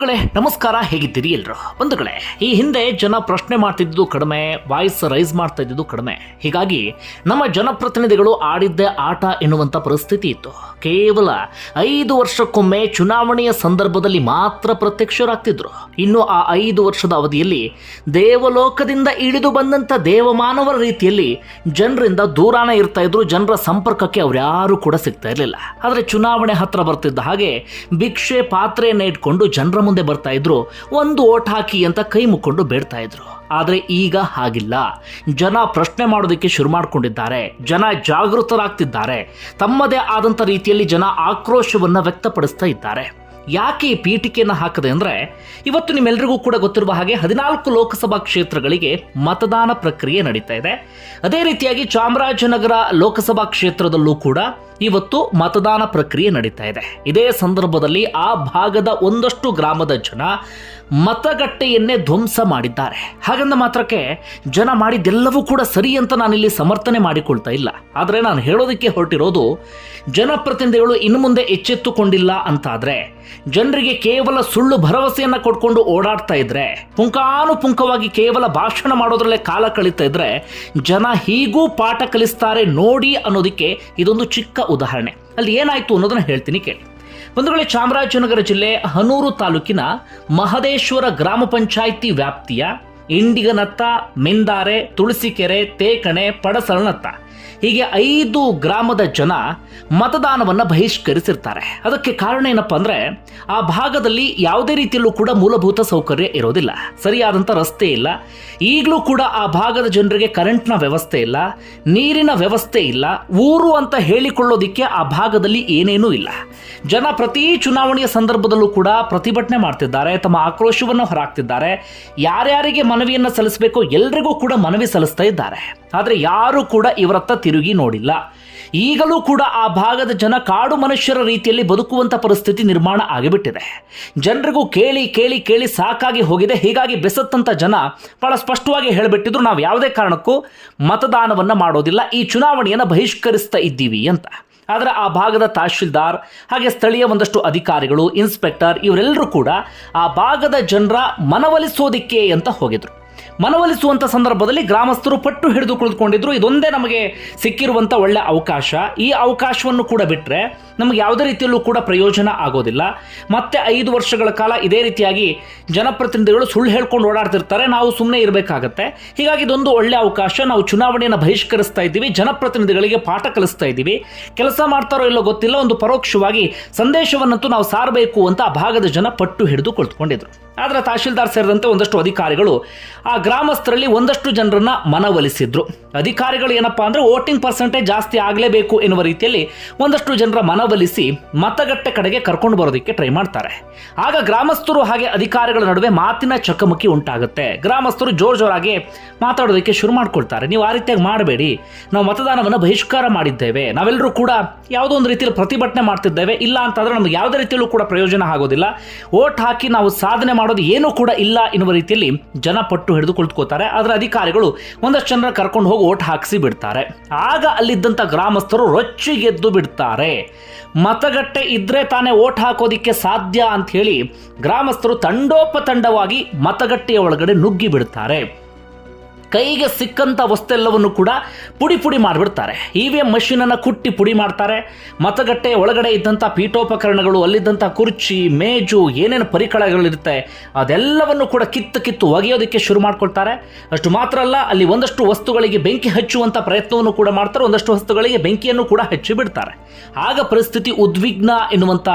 ಬಂಧುಗಳೇ ನಮಸ್ಕಾರ, ಹೇಗಿದ್ದೀರಿ ಎಲ್ರು? ಬಂಧುಗಳೇ, ಈ ಹಿಂದೆ ಜನ ಪ್ರಶ್ನೆ ಮಾಡ್ತಿದ್ದು ಕಡಿಮೆ ವಾಯ್ಸ್ ರೈಸ್ ಮಾಡ್ತಾ ಇದ್ದಿದ್ದು ಕಡಿಮೆ. ಹೀಗಾಗಿ, ನಮ್ಮ ಜನಪ್ರತಿನಿಧಿಗಳು ಆಡಿದ್ದೇ ಆಟ ಎನ್ನುವಂಥ ಪರಿಸ್ಥಿತಿ ಇತ್ತು. ಕೇವಲ ಐದು ವರ್ಷಕ್ಕೊಮ್ಮೆ ಚುನಾವಣೆಯ ಸಂದರ್ಭದಲ್ಲಿ ಮಾತ್ರ ಪ್ರತ್ಯಕ್ಷರಾಗ್ತಿದ್ರು. ಇನ್ನು ಆ ಐದು ವರ್ಷದ ಅವಧಿಯಲ್ಲಿ ದೇವಲೋಕದಿಂದ ಇಳಿದು ಬಂದಂತ ದೇವಮಾನವರ ರೀತಿಯಲ್ಲಿ ಜನರಿಂದ ದೂರಾನ ಇರ್ತಾ ಇದ್ರು, ಜನರ ಸಂಪರ್ಕಕ್ಕೆ ಅವ್ರ್ಯಾರು ಕೂಡ ಸಿಗ್ತಾ ಇರಲಿಲ್ಲ. ಆದರೆ ಚುನಾವಣೆ ಹತ್ರ ಬರ್ತಿದ್ದ ಹಾಗೆ ಭಿಕ್ಷೆ ಪಾತ್ರೆಯನ್ನ ಇಟ್ಕೊಂಡು ಜನರ ಮುಂದೆ ಬರ್ತಾ ಇದ್ರು, ಒಂದು ಓಟ್ ಹಾಕಿ ಅಂತ ಕೈ ಮುಕ್ಕೊಂಡು ಬೇಡ್ತಾ ಇದ್ರು. ಆದರೆ ಈಗ ಹಾಗಿಲ್ಲ. ಜನ ಪ್ರಶ್ನೆ ಮಾಡೋದಕ್ಕೆ ಶುರು ಮಾಡಿಕೊಂಡಿದ್ದಾರೆ. ಜನ ಜಾಗೃತರಾಗ್ತಿದ್ದಾರೆ. ತಮ್ಮದೇ ಆದಂಥ ರೀತಿಯಲ್ಲಿ ಜನ ಆಕ್ರೋಶವನ್ನು ವ್ಯಕ್ತಪಡಿಸ್ತಾ ಇದ್ದಾರೆ. ಯಾಕೆ ಈ ಪೀಠಿಕೆಯನ್ನು ಹಾಕದೆ ಅಂದರೆ ಇವತ್ತು ನಿಮ್ಮೆಲ್ಲರಿಗೂ ಕೂಡ ಗೊತ್ತಿರುವ ಹಾಗೆ ಹದಿನಾಲ್ಕು ಲೋಕಸಭಾ ಕ್ಷೇತ್ರಗಳಿಗೆ ಮತದಾನ ಪ್ರಕ್ರಿಯೆ ನಡೀತಾ ಇದೆ. ಅದೇ ರೀತಿಯಾಗಿ ಚಾಮರಾಜನಗರ ಲೋಕಸಭಾ ಕ್ಷೇತ್ರದಲ್ಲೂ ಕೂಡ ಇವತ್ತು ಮತದಾನ ಪ್ರಕ್ರಿಯೆ ನಡೀತಾ ಇದೆ. ಇದೇ ಸಂದರ್ಭದಲ್ಲಿ ಆ ಭಾಗದ ಒಂದಷ್ಟು ಗ್ರಾಮದ ಜನ ಮತಗಟ್ಟೆಯನ್ನೇ ಧ್ವಂಸ ಮಾಡಿದ್ದಾರೆ. ಹಾಗಂದ ಮಾತ್ರಕ್ಕೆ ಜನ ಮಾಡಿದ್ದೆಲ್ಲವೂ ಕೂಡ ಸರಿ ಅಂತ ನಾನಿಲ್ಲಿ ಸಮರ್ಥನೆ ಮಾಡಿಕೊಳ್ತಾ ಇಲ್ಲ. ಆದರೆ ನಾನು ಹೇಳೋದಕ್ಕೆ ಹೊರಟಿರೋದು ಜನಪ್ರತಿನಿಧಿಗಳು ಇನ್ನು ಮುಂದೆ ಎಚ್ಚೆತ್ತುಕೊಂಡಿಲ್ಲ ಅಂತಾದರೆ, ಜನರಿಗೆ ಕೇವಲ ಸುಳ್ಳು ಭರವಸೆಯನ್ನು ಕೊಟ್ಕೊಂಡು ಓಡಾಡ್ತಾ ಇದ್ರೆ ಪುಂಕಾನುಪುಂಕವಾಗಿ ಕೇವಲ ಭಾಷಣ ಮಾಡೋದ್ರಲ್ಲೇ ಕಾಲ ಕಳೀತಾ ಇದ್ರೆ ಜನ ಹೀಗೂ ಪಾಠ ಕಲಿಸ್ತಾರೆ ನೋಡಿ ಅನ್ನೋದಕ್ಕೆ ಇದೊಂದು ಚಿಕ್ಕ ಉದಾಹರಣೆ. ಅಲ್ಲಿ ಏನಾಯಿತು ಅನ್ನೋದನ್ನ ಹೇಳ್ತೀನಿ ಕೇಳಿ. ಬಂಧುಗಳೇ ಚಾಮರಾಜನಗರ ಜಿಲ್ಲೆ ಹನೂರು ತಾಲೂಕಿನ ಮಹದೇಶ್ವರ ಗ್ರಾಮ ಪಂಚಾಯಿತಿ ವ್ಯಾಪ್ತಿಯ ಇಂಡಿಗನತ್ತ ಮಿಂದಾರೆ ತುಳಸಿಕೆರೆ ತೇಕಣೆ ಪಡಸಳನತ್ತ ಹೀಗೆ ಐದು ಗ್ರಾಮದ ಜನ ಮತದಾನವನ್ನು ಬಹಿಷ್ಕರಿಸಿರ್ತಾರೆ. ಅದಕ್ಕೆ ಕಾರಣ ಏನಪ್ಪ ಅಂದ್ರೆ ಆ ಭಾಗದಲ್ಲಿ ಯಾವುದೇ ರೀತಿಯಲ್ಲೂ ಕೂಡ ಮೂಲಭೂತ ಸೌಕರ್ಯ ಇರೋದಿಲ್ಲ. ಸರಿಯಾದಂಥ ರಸ್ತೆ ಇಲ್ಲ. ಈಗಲೂ ಕೂಡ ಆ ಭಾಗದ ಜನರಿಗೆ ಕರೆಂಟ್ನ ವ್ಯವಸ್ಥೆ ಇಲ್ಲ. ನೀರಿನ ವ್ಯವಸ್ಥೆ ಇಲ್ಲ. ಊರು ಅಂತ ಹೇಳಿಕೊಳ್ಳೋದಿಕ್ಕೆ ಆ ಭಾಗದಲ್ಲಿ ಏನೇನೂ ಇಲ್ಲ. ಜನ ಪ್ರತಿ ಚುನಾವಣೆಯ ಸಂದರ್ಭದಲ್ಲೂ ಕೂಡ ಪ್ರತಿಭಟನೆ ಮಾಡ್ತಿದ್ದಾರೆ, ತಮ್ಮ ಆಕ್ರೋಶವನ್ನು ಹೊರಹಾಕ್ತಿದ್ದಾರೆ ಯಾರ್ಯಾರಿಗೆ ಮನವಿಯನ್ನು ಸಲ್ಲಿಸಬೇಕು ಎಲ್ರಿಗೂ ಕೂಡ ಮನವಿ ಸಲ್ಲಿಸ್ತಾ ಇದ್ದಾರೆ. ಆದರೆ ಯಾರೂ ಕೂಡ ಇವರತ್ತ ತಿರುಗಿ ನೋಡಿಲ್ಲ. ಈಗಲೂ ಕೂಡ ಆ ಭಾಗದ ಜನ ಕಾಡು ಮನುಷ್ಯರ ರೀತಿಯಲ್ಲಿ ಬದುಕುವಂತ ಪರಿಸ್ಥಿತಿ ನಿರ್ಮಾಣ ಆಗಿಬಿಟ್ಟಿದೆ. ಜನರಿಗೂ ಕೇಳಿ ಕೇಳಿ ಕೇಳಿ ಸಾಕಾಗಿ ಹೋಗಿದೆ. ಹೀಗಾಗಿ ಬೆಸತ್ತಂಥ ಜನ ಬಹಳ ಸ್ಪಷ್ಟವಾಗಿ ಹೇಳಿಬಿಟ್ಟಿದ್ರು, ನಾವು ಯಾವುದೇ ಕಾರಣಕ್ಕೂ ಮತದಾನವನ್ನ ಮಾಡೋದಿಲ್ಲ, ಈ ಚುನಾವಣೆಯನ್ನು ಬಹಿಷ್ಕರಿಸ್ತಾ ಇದ್ದೀವಿ ಅಂತ. ಆದರೆ ಆ ಭಾಗದ ತಹಶೀಲ್ದಾರ್ ಹಾಗೆ ಸ್ಥಳೀಯ ಒಂದಷ್ಟು ಅಧಿಕಾರಿಗಳು, ಇನ್ಸ್ಪೆಕ್ಟರ್ ಇವರೆಲ್ಲರೂ ಕೂಡ ಆ ಭಾಗದ ಜನರ ಮನವೊಲಿಸೋದಿಕ್ಕೆ ಅಂತ ಹೋಗಿದ್ರು. ಮನವೊಲಿಸುವಂಥ ಸಂದರ್ಭದಲ್ಲಿ ಗ್ರಾಮಸ್ಥರು ಪಟ್ಟು ಹಿಡಿದು ಕುಳಿತುಕೊಂಡಿದ್ರು. ಇದೊಂದೇ ನಮಗೆ ಸಿಕ್ಕಿರುವಂಥ ಒಳ್ಳೆ ಅವಕಾಶ. ಈ ಅವಕಾಶವನ್ನು ಕೂಡ ಬಿಟ್ಟರೆ ನಮಗೆ ಯಾವುದೇ ರೀತಿಯಲ್ಲೂ ಕೂಡ ಪ್ರಯೋಜನ ಆಗೋದಿಲ್ಲ. ಮತ್ತೆ ಐದು ವರ್ಷಗಳ ಕಾಲ ಇದೇ ರೀತಿಯಾಗಿ ಜನಪ್ರತಿನಿಧಿಗಳು ಸುಳ್ಳು ಹೇಳ್ಕೊಂಡು ಓಡಾಡ್ತಿರ್ತಾರೆ. ನಾವು ಸುಮ್ಮನೆ ಇರಬೇಕಾಗತ್ತೆ. ಹೀಗಾಗಿ ಇದೊಂದು ಒಳ್ಳೆ ಅವಕಾಶ. ನಾವು ಚುನಾವಣೆಯನ್ನು ಬಹಿಷ್ಕರಿಸ್ತಾ ಇದ್ದೀವಿ. ಜನಪ್ರತಿನಿಧಿಗಳಿಗೆ ಪಾಠ ಕಲಿಸ್ತಾ ಇದ್ದೀವಿ. ಕೆಲಸ ಮಾಡ್ತಾರೋ ಇಲ್ಲೋ ಗೊತ್ತಿಲ್ಲ. ಒಂದು ಪರೋಕ್ಷವಾಗಿ ಸಂದೇಶವನ್ನಂತೂ ನಾವು ಸಾರಬೇಕು ಅಂತ ಆ ಭಾಗದ ಜನ ಪಟ್ಟು ಹಿಡಿದು ಕುಳಿತುಕೊಂಡಿದ್ರು. ಆದರೆ ತಹಶೀಲ್ದಾರ್ ಸೇರಿದಂತೆ ಒಂದಷ್ಟು ಅಧಿಕಾರಿಗಳು ಆ ಗ್ರಾಮಸ್ಥರಲ್ಲಿ ಒಂದಷ್ಟು ಜನರನ್ನ ಮನವೊಲಿಸಿದ್ರು. ಅಧಿಕಾರಿಗಳು ಏನಪ್ಪಾ ಅಂದ್ರೆ ವೋಟಿಂಗ್ ಪರ್ಸೆಂಟೇಜ್ ಜಾಸ್ತಿ ಆಗಲೇಬೇಕು ಎನ್ನುವ ರೀತಿಯಲ್ಲಿ ಒಂದಷ್ಟು ಜನರ ಮನವೊಲಿಸಿ ಮತಗಟ್ಟೆ ಕಡೆಗೆ ಕರ್ಕೊಂಡು ಬರೋದಕ್ಕೆ ಟ್ರೈ ಮಾಡ್ತಾರೆ. ಆಗ ಗ್ರಾಮಸ್ಥರು ಹಾಗೆ ಅಧಿಕಾರಿಗಳ ನಡುವೆ ಮಾತಿನ ಚಕಮಕಿ ಉಂಟಾಗುತ್ತೆ. ಗ್ರಾಮಸ್ಥರು ಜೋರ್ ಜೋರಾಗಿ ಮಾತಾಡೋದಕ್ಕೆ ಶುರು ಮಾಡ್ಕೊಳ್ತಾರೆ. ನೀವು ಆ ರೀತಿಯಾಗಿ ಮಾಡಬೇಡಿ. ನಾವು ಮತದಾನವನ್ನು ಬಹಿಷ್ಕಾರ ಮಾಡಿದ್ದೇವೆ. ನಾವೆಲ್ಲರೂ ಕೂಡ ಯಾವುದೋ ಒಂದು ರೀತಿಯಲ್ಲಿ ಪ್ರತಿಭಟನೆ ಮಾಡ್ತಿದ್ದೇವೆ. ಇಲ್ಲ ಅಂತಂದ್ರೆ ನಮ್ಗೆ ಯಾವುದೇ ರೀತಿಯಲ್ಲೂ ಕೂಡ ಪ್ರಯೋಜನ ಆಗೋದಿಲ್ಲ. ವೋಟ್ ಹಾಕಿ ನಾವು ಸಾಧನೆ ಮಾಡೋದು ಏನೂ ಕೂಡ ಇಲ್ಲ ಎನ್ನುವ ರೀತಿಯಲ್ಲಿ ಜನ ಪಟ್ಟು ಹಿಡಿದು ಕುಳಿತುಕೋತಾರೆ ಆದರೆ ಅಧಿಕಾರಿಗಳು ಒಂದಷ್ಟು ಜನರ ಕರ್ಕೊಂಡು ಹೋಗಿ ಓಟ್ ಹಾಕಿಸಿ ಬಿಡ್ತಾರೆ. ಆಗ ಅಲ್ಲಿದ್ದಂಥ ಗ್ರಾಮಸ್ಥರು ರೊಚ್ಚಿಗೆದ್ದು ಬಿಡ್ತಾರೆ. ಮತಗಟ್ಟೆ ಇದ್ರೆ ತಾನೇ ಓಟ್ ಹಾಕೋದಿಕ್ಕೆ ಸಾಧ್ಯ ಅಂತ ಹೇಳಿ ಗ್ರಾಮಸ್ಥರು ತಂಡೋಪತಂಡವಾಗಿ ಮತಗಟ್ಟೆಯ ಒಳಗಡೆ ನುಗ್ಗಿ ಬಿಡ್ತಾರೆ. ಕೈಗೆ ಸಿಕ್ಕಂಥ ವಸ್ತೆಲ್ಲವನ್ನು ಕೂಡ ಪುಡಿ ಪುಡಿ ಮಾಡಿಬಿಡ್ತಾರೆ. ಇ ವಿ ಎಂ ಮಷೀನನ್ನು ಕುಟ್ಟಿ ಪುಡಿ ಮಾಡ್ತಾರೆ. ಮತಗಟ್ಟೆ ಒಳಗಡೆ ಇದ್ದಂಥ ಪೀಠೋಪಕರಣಗಳು ಅಲ್ಲಿದ್ದಂಥ ಕುರ್ಚಿ, ಮೇಜು, ಏನೇನು ಪರಿಕರಗಳಿರುತ್ತೆ ಅದೆಲ್ಲವನ್ನು ಕೂಡ ಕಿತ್ತು ಕಿತ್ತು ಒಗೆಯೋದಕ್ಕೆ ಶುರು ಮಾಡ್ಕೊಳ್ತಾರೆ. ಅಷ್ಟು ಮಾತ್ರ ಅಲ್ಲ, ಅಲ್ಲಿ ಒಂದಷ್ಟು ವಸ್ತುಗಳಿಗೆ ಬೆಂಕಿ ಹಚ್ಚುವಂಥ ಪ್ರಯತ್ನವನ್ನು ಕೂಡ ಮಾಡ್ತಾರೆ. ಒಂದಷ್ಟು ವಸ್ತುಗಳಿಗೆ ಬೆಂಕಿಯನ್ನು ಕೂಡ ಹಚ್ಚಿಬಿಡ್ತಾರೆ ಆಗ ಪರಿಸ್ಥಿತಿ ಉದ್ವಿಗ್ನ ಎನ್ನುವಂಥ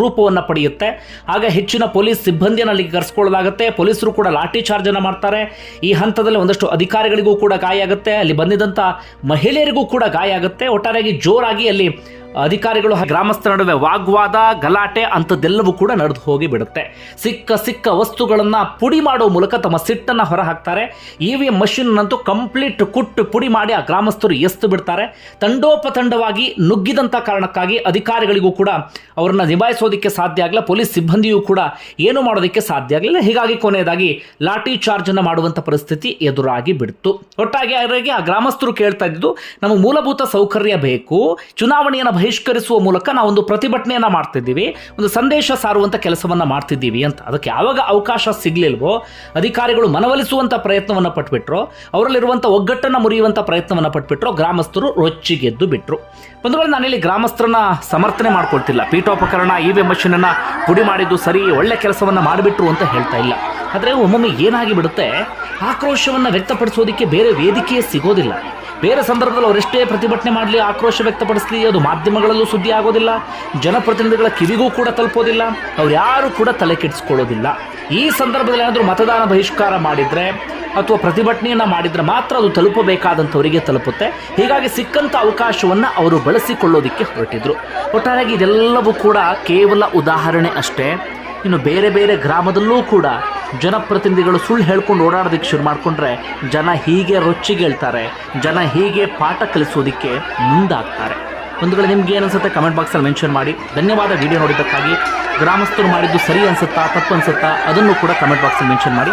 ರೂಪವನ್ನು ಪಡೆಯುತ್ತೆ. ಆಗ ಹೆಚ್ಚಿನ ಪೊಲೀಸ್ ಸಿಬ್ಬಂದಿಯನ್ನು ಅಲ್ಲಿಗೆ ಕರೆಸ್ಕೊಳ್ಳಲಾಗುತ್ತೆ ಪೊಲೀಸರು ಕೂಡ ಲಾಠಿ ಚಾರ್ಜನ್ನು ಮಾಡ್ತಾರೆ. ಈ ಹಂತದಲ್ಲಿ ಒಂದಷ್ಟು ಅಧಿಕಾರಿಗಳಿಗೂ ಕೂಡ ಗಾಯ ಆಗುತ್ತೆ. ಅಲ್ಲಿ ಬಂದಿದ್ದಂಥ ಮಹಿಳೆಯರಿಗೂ ಕೂಡ ಗಾಯ ಆಗುತ್ತೆ. ಒಟ್ಟಾರೆಯಾಗಿ ಜೋರಾಗಿ ಅಲ್ಲಿ ಅಧಿಕಾರಿಗಳು ಗ್ರಾಮಸ್ಥರ ನಡುವೆ ವಾಗ್ವಾದ, ಗಲಾಟೆ ಅಂಥದ್ದೆಲ್ಲವೂ ಕೂಡ ನಡೆದು ಹೋಗಿ ಬಿಡುತ್ತೆ ಸಿಕ್ಕ ಸಿಕ್ಕ ವಸ್ತುಗಳನ್ನ ಪುಡಿ ಮಾಡುವ ಮೂಲಕ ತಮ್ಮ ಸಿಟ್ಟನ್ನು ಹೊರ ಹಾಕ್ತಾರೆ ಇ ವಿ ಎಂ ಮಷಿನ್ನಂತೂ ಕಂಪ್ಲೀಟ್ ಕುಟ್ಟು ಪುಡಿ ಮಾಡಿ ಆ ಗ್ರಾಮಸ್ಥರು ಎಸ್ತು ಬಿಡ್ತಾರೆ ತಂಡೋಪತಂಡವಾಗಿ ನುಗ್ಗಿದಂಥ ಕಾರಣಕ್ಕಾಗಿ ಅಧಿಕಾರಿಗಳಿಗೂ ಕೂಡ ಅವರನ್ನ ನಿಭಾಯಿಸೋದಕ್ಕೆ ಸಾಧ್ಯ ಆಗಲ್ಲ ಪೊಲೀಸ್ ಸಿಬ್ಬಂದಿಯೂ ಕೂಡ ಏನು ಮಾಡೋದಕ್ಕೆ ಸಾಧ್ಯ ಆಗಲಿಲ್ಲ. ಹೀಗಾಗಿ ಕೊನೆಯದಾಗಿ ಲಾಠಿ ಚಾರ್ಜ್ ಅನ್ನು ಮಾಡುವಂಥ ಪರಿಸ್ಥಿತಿ ಎದುರಾಗಿ ಬಿಡ್ತು. ಒಟ್ಟಾಗಿ ಅವರಿಗೆ ಆ ಗ್ರಾಮಸ್ಥರು ಕೇಳ್ತಾ ಇದ್ದು ನಮಗೆ ಮೂಲಭೂತ ಸೌಕರ್ಯ ಬೇಕು, ಚುನಾವಣೆಯನ್ನು ಬಹಿಷ್ಕರಿಸುವ ಮೂಲಕ ನಾವೊಂದು ಪ್ರತಿಭಟನೆಯನ್ನ ಮಾಡ್ತಿದ್ದೀವಿ, ಒಂದು ಸಂದೇಶ ಸಾರುವಂತ ಕೆಲಸವನ್ನ ಮಾಡ್ತಿದ್ದೀವಿ ಅಂತ. ಅದಕ್ಕೆ ಯಾವಾಗ ಅವಕಾಶ ಸಿಗಲಿಲ್ವೋ, ಅಧಿಕಾರಿಗಳು ಮನವೊಲಿಸುವಂಥ ಪ್ರಯತ್ನವನ್ನ ಪಟ್ಬಿಟ್ರು, ಅವರಲ್ಲಿರುವಂತ ಒಗ್ಗಟ್ಟನ್ನ ಮುರಿಯುವಂತ ಪ್ರಯತ್ನವನ್ನ ಪಟ್ಬಿಟ್ರು, ಗ್ರಾಮಸ್ಥರು ರೊಚ್ಚಿಗೆದ್ದು ಬಿಟ್ಟರು ಬಂಧುಗಳು, ನಾನಿಲ್ಲಿ ಗ್ರಾಮಸ್ಥರನ್ನ ಸಮರ್ಥನೆ ಮಾಡ್ಕೊಳ್ತಿಲ್ಲ. ಪೀಠೋಪಕರಣ ಇ ವಿ ಮಷಿನ್ ಅನ್ನ ಪುಡಿ ಮಾಡಿದ್ದು ಸರಿ, ಒಳ್ಳೆ ಕೆಲಸವನ್ನ ಮಾಡಿಬಿಟ್ರು ಅಂತ ಹೇಳ್ತಾ ಇಲ್ಲ. ಆದರೆ ಒಮ್ಮೊಮ್ಮೆ ಏನಾಗಿ ಬಿಡುತ್ತೆ, ಆಕ್ರೋಶವನ್ನ ವ್ಯಕ್ತಪಡಿಸೋದಕ್ಕೆ ಬೇರೆ ವೇದಿಕೆಯೇ ಸಿಗೋದಿಲ್ಲ. ಬೇರೆ ಸಂದರ್ಭದಲ್ಲಿ ಅವರೆಷ್ಟೇ ಪ್ರತಿಭಟನೆ ಮಾಡಲಿ ಆಕ್ರೋಶ ವ್ಯಕ್ತಪಡಿಸಲಿ, ಅದು ಮಾಧ್ಯಮಗಳಲ್ಲೂ ಸುದ್ದಿ ಆಗೋದಿಲ್ಲ, ಜನಪ್ರತಿನಿಧಿಗಳ ಕಿವಿಗೂ ಕೂಡ ತಲುಪೋದಿಲ್ಲ, ಅವ್ರು ಯಾರೂ ಕೂಡ ತಲೆ ಕೆಡಿಸ್ಕೊಳ್ಳೋದಿಲ್ಲ. ಈ ಸಂದರ್ಭದಲ್ಲಿ ಏನಾದರೂ ಮತದಾನ ಬಹಿಷ್ಕಾರ ಮಾಡಿದರೆ ಅಥವಾ ಪ್ರತಿಭಟನೆಯನ್ನು ಮಾಡಿದರೆ ಮಾತ್ರ ಅದು ತಲುಪಬೇಕಾದಂಥವರಿಗೆ ತಲುಪುತ್ತೆ. ಹೀಗಾಗಿ ಸಿಕ್ಕಂಥ ಅವಕಾಶವನ್ನು ಅವರು ಬಳಸಿಕೊಳ್ಳೋದಕ್ಕೆ ಹೊರಟಿದ್ರು. ಒಟ್ಟಾರೆಯಾಗಿ ಇದೆಲ್ಲವೂ ಕೂಡ ಕೇವಲ ಉದಾಹರಣೆ ಅಷ್ಟೇ. ಇನ್ನು ಬೇರೆ ಬೇರೆ ಗ್ರಾಮದಲ್ಲೂ ಕೂಡ ಜನಪ್ರತಿನಿಧಿಗಳು ಸುಳ್ಳು ಹೇಳ್ಕೊಂಡು ಓಡಾಡೋದಕ್ಕೆ ಶುರು ಮಾಡಿಕೊಂಡ್ರೆ ಜನ ಹೀಗೆ ರೊಚ್ಚಿಗೇಳ್ತಾರೆ ಜನ ಹೀಗೆ ಪಾಠ ಕಲಿಸೋದಕ್ಕೆ ಮುಂದಾಗ್ತಾರೆ. ಒಂದು ವೇಳೆ ನಿಮ್ಗೆ ಏನು ಅನ್ಸುತ್ತೆ? ಕಮೆಂಟ್ ಬಾಕ್ಸಲ್ಲಿ ಮೆನ್ಷನ್ ಮಾಡಿ. ಧನ್ಯವಾದ ವಿಡಿಯೋ ನೋಡಿದ್ದಕ್ಕಾಗಿ. ಗ್ರಾಮಸ್ಥರು ಮಾಡಿದ್ದು ಸರಿ ಅನ್ಸುತ್ತಾ, ತಪ್ಪು ಅನ್ಸುತ್ತಾ, ಅದನ್ನು ಕೂಡ ಕಮೆಂಟ್ ಬಾಕ್ಸಲ್ಲಿ ಮೆನ್ಷನ್ ಮಾಡಿ.